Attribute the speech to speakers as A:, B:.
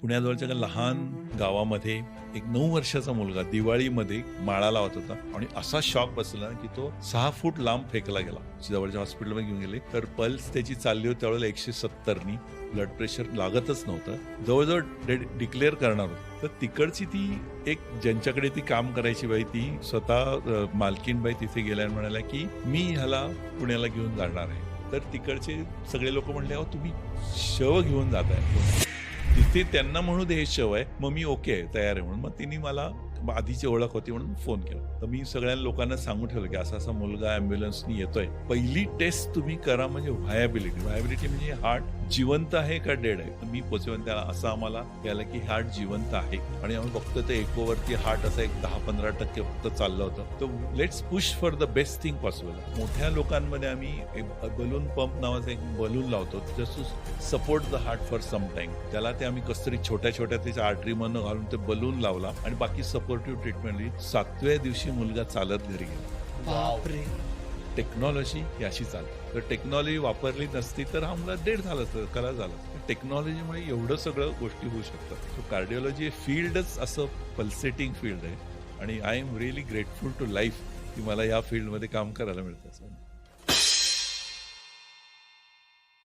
A: पुण्याजवळच्या लहान गावामध्ये एक नऊ वर्षाचा मुलगा दिवाळीमध्ये माळा लावत होता आणि असा शॉक बसला की तो सहा फूट लांब फेकला गेला. जवळच्या हॉस्पिटलमध्ये घेऊन गेले. तर पल्स त्याची चालली होती त्यावेळेला एकशे सत्तरनी. ब्लड प्रेशर लागतच नव्हतं. जवळजवळ डिक्लेअर करणार होतं. तर तिकडची ती एक ज्यांच्याकडे ती काम करायची बाई ती स्वतः मालकीनबाई तिथे गेल्या आणि म्हणाल्या की मी ह्याला पुण्याला घेऊन जाणार आहे. तर तिकडचे सगळे लोक म्हणले अहो तुम्ही शव घेऊन जात आहे तिथे त्यांना म्हणू दे हे शव आहे मग मी ओके आहे तयार आहे म्हणून. मग तिने मला आधीची ओळख होती म्हणून फोन केला. तर मी सगळ्या लोकांना सांगून ठेवलं की असा असा मुलगा अँब्युलन्सनी येतोय. पहिली टेस्ट तुम्ही करा म्हणजे व्हायबिलिटी व्हायबिलिटी म्हणजे हार्ट जिवंत आहे का डेड आहे? मी पोचवेन त्याला असं आम्हाला कळलं की हार्ट जिवंत आहे. आणि आम्ही बघतो ते एकोवरती हार्ट असं एक दहा पंधरा टक्के फक्त चाललं होतं. तर let's push for the best thing possible मोठ्या लोकांमध्ये आम्ही बलून पंप नावाचं एक बलून लावतो. जसं support the heart for some time त्याला ते आम्ही कसतरी छोट्या छोट्या त्याच्या आर्टरीमधनं घालून ते बलून लावला. आणि बाकी सपोर्टिव्ह ट्रीटमेंट सातव्या दिवशी मुलगा चालत घरी गेला.
B: बापरे.
A: टेक्नॉलॉजी ही अशी चालते. तर टेक्नॉलॉजी वापरली नसती तर हा मुलगा डेड झाला असतं कला झाला टेक्नॉलॉजीमुळे एवढं सगळं गोष्टी होऊ शकतात. सो कार्डिओलॉजी हे फील्डच असं पल्सेटिंग फील्ड आहे. आणि I am really grateful to life की मला या फील्डमध्ये काम करायला मिळतं असं